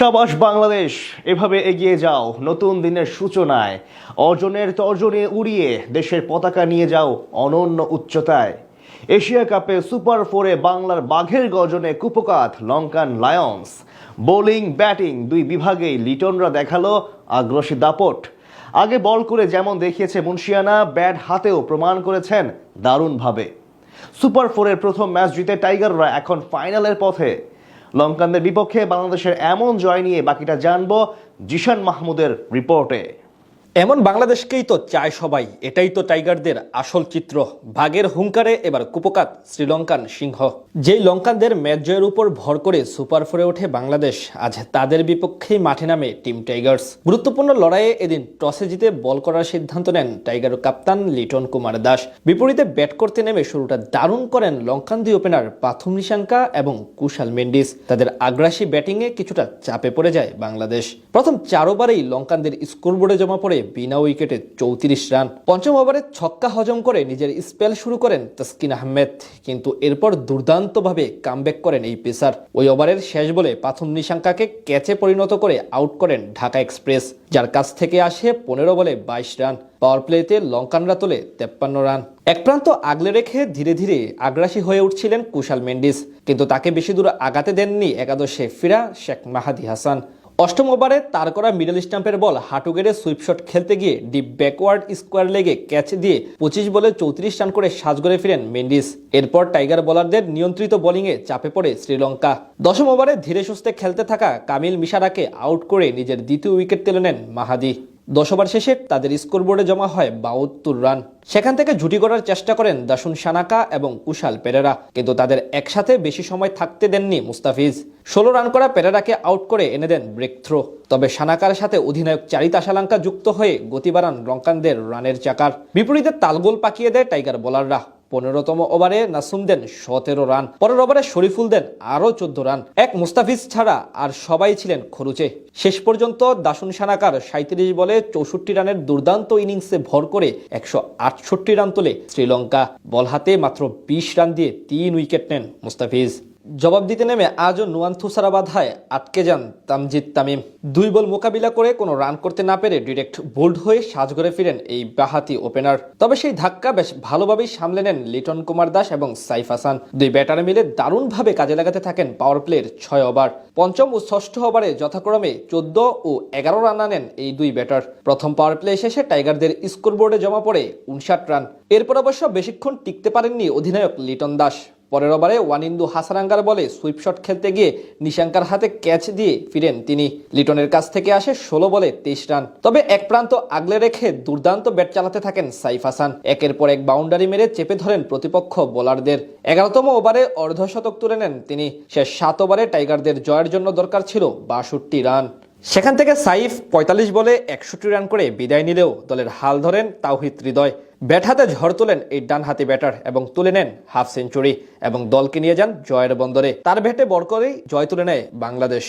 সাবাস বাংলাদেশ, এভাবে এগিয়ে যাও, নতুন দিনের সূচনায়। অর্জনের তর্জনে উড়িয়ে দেশের পতাকা নিয়ে যাও অনন্য উচ্চতায়। এশিয়া কাপে সুপার ফোরে বাংলার বাঘের গর্জনে কুপকাত লঙ্কান লায়ন্স। বোলিং, ব্যাটিং দুই বিভাগেই লিটনরা দেখাল আগ্রাসী দাপট। আগে বল করে যেমন দেখিয়েছে মুন্সিয়ানা, ব্যাট হাতেও প্রমাণ করেছেন দারুণভাবে। সুপার ফোরের প্রথম ম্যাচ জিতে টাইগাররা এখন ফাইনালের পথে। লঙ্কানদের বিপক্ষে বাংলাদেশের এমন জয় নিয়ে বাকিটা জানব জিশান মাহমুদের রিপোর্টে। এমন বাংলাদেশকেই তো চায় সবাই, এটাই তো টাইগারদের আসল চিত্র। ভাগের হুঙ্কারে এবার কুপকাত শ্রীলঙ্কান সিংহ। যেই লঙ্কানদের ম্যাচ জয়ের উপর ভর করে সুপার ফোরে ওঠে বাংলাদেশ, আজ তাদের বিপক্ষেই মাঠে নামে টিম টাইগার্স। গুরুত্বপূর্ণ লড়াইয়ে এদিন টসে জিতে বল করার সিদ্ধান্ত নেন টাইগার কাপ্তান লিটন কুমার দাস। বিপরীতে ব্যাট করতে নেমে শুরুটা দারুণ করেন লঙ্কান দুই ওপেনার পাথুম নিশাঙ্কা এবং কুশাল মেন্ডিস। তাদের আগ্রাসী ব্যাটিংয়ে কিছুটা চাপে পড়ে যায় বাংলাদেশ। প্রথম চার ওভারেই লঙ্কানদের স্কোরবোর্ডে জমা পড়ে বিনা উইকেটে চৌত্রিশ রান। পঞ্চম ওভারে ছক্কা হজম করে নিজের স্পেল শুরু করেন তাসকিন আহমেদ। কিন্তু এরপর দুর্দান্তভাবে কামব্যাক করেন এই পেসার। ওই ওভারের শেষ বলে পাথুম নিশাঙ্কাকে ক্যাচে পরিণত করে আউট করেন ঢাকা এক্সপ্রেস, যার কাছ থেকে আসে পনেরো বলে বাইশ রান। পাওয়ার প্লেতে লঙ্কানরা তোলে তেপ্পান্ন রান। এক প্রান্ত আগলে রেখে ধীরে ধীরে আগ্রাসী হয়ে উঠছিলেন কুশাল মেন্ডিস। কিন্তু তাকে বেশি দূর আগাতে দেননি একাদশে ফিরা শেখ মাহাদি হাসান। অষ্টম ওভারে তার করা মিডল স্টাম্পের বল হাঁটু গেড়ে সুইপশট খেলতে গিয়ে ডিপ ব্যাকওয়ার্ড স্কোয়ার লেগে ক্যাচ দিয়ে পঁচিশ বলে চৌত্রিশ রান করে সাজগড়ে ফিরেন মেন্ডিস। এরপর টাইগার বোলারদের নিয়ন্ত্রিত বোলিংয়ে চাপে পড়ে শ্রীলঙ্কা। দশম ওভারে ধীরে সুস্থে খেলতে থাকা কামিল মিশারাকে আউট করে নিজের দ্বিতীয় উইকেট তুলে নেন মাহাদি। দশ ওভার শেষে তাদের স্কোরবোর্ডে জমা হয় বাহাত্তর রান। সেখান থেকে জুটি করার চেষ্টা করেন দাসুন সানাকা এবং কুশাল পেরেরা। কিন্তু তাদের একসাথে বেশি সময় থাকতে দেননি মুস্তাফিজ। ষোলো রান করা পেরেরাকে আউট করে এনে দেন ব্রেক থ্রো। তবে সানাকার সাথে অধিনায়ক চারিত আশালাঙ্কা যুক্ত হয়ে গতি বাড়ান লঙ্কানদের রানের চাকার। বিপরীতে তালগোল পাকিয়ে দেয় টাইগার বোলাররা। পনেরোতম ওভারে নাসুম দেন সতেরো রান, পরের ওভারে শরীফুল দেন আরও চোদ্দ রান। এক মুস্তাফিজ ছাড়া আর সবাই ছিলেন খরুচে। শেষ পর্যন্ত দাসুন সানাকার সাঁত্রিশ বলে চৌষট্টি রানের দুর্দান্ত ইনিংসে ভর করে একশো আটষট্টি রান তোলে শ্রীলঙ্কা। বল হাতে মাত্র বিশ রান দিয়ে তিন উইকেট নেন মুস্তাফিজ। জবাব দিতে নেমে আজও নুয়ান থুসারা বাধায় আটকে যান তামজিদ তামিম। দুই বল মোকাবিলা করে কোনো রান করতে না পেরে ডিরেক্ট বোল্ড হয়ে সাজঘরে ফিরেন এই বাহাতি ওপেনার। তবে সেই ধাক্কা বেশ ভালোভাবেই সামলে নেন লিটন কুমার দাস এবং সাইফ হাসান। দুই ব্যাটার মিলে দারুণভাবে কাজে লাগাতে থাকেন পাওয়ার প্লের ছয় ওভার। পঞ্চম ও ষষ্ঠ ওভারে যথাক্রমে চোদ্দ ও এগারো রান আনেন এই দুই ব্যাটার। প্রথম পাওয়ার প্লে শেষে টাইগারদের স্কোরবোর্ডে জমা পড়ে উনষাট রান। এরপর অবশ্য বেশিক্ষণ টিকতে পারেননি অধিনায়ক লিটন দাস। পরের ওভারে ওয়ানিন্দু হাসারাঙ্গার বলে সুইপ শট খেলতে গিয়ে নিশাঙ্কার হাতে ক্যাচ দিয়ে ফিরেন তিনি। লিটনের কাছ থেকে আসে ষোলো বলে তেইশ রান। তবে এক প্রান্ত আগলে রেখে দুর্দান্ত ব্যাট চালাতে থাকেন সাইফ হাসান। একের পর এক বাউন্ডারি মেরে চেপে ধরেন প্রতিপক্ষ বোলারদের। এগারোতম ওভারে অর্ধশতক তুলে নেন তিনি। শেষ সাত ওভারে টাইগারদের জয়ের জন্য দরকার ছিল বাষট্টি রান। সেখান থেকে সাইফ পঁয়তাল্লিশ বলে একষট্টি রান করে বিদায় নিলেও দলের হাল ধরেন তাওহিদ হৃদয়। ব্যাট হাতে ঝড় তোলেন এই ডান হাতি ব্যাটার এবং তুলে নেন হাফ সেঞ্চুরি এবং দলকে নিয়ে যান জয়ের বন্দরে। তার ব্যাটে বর করেই জয় তুলে নেয় বাংলাদেশ।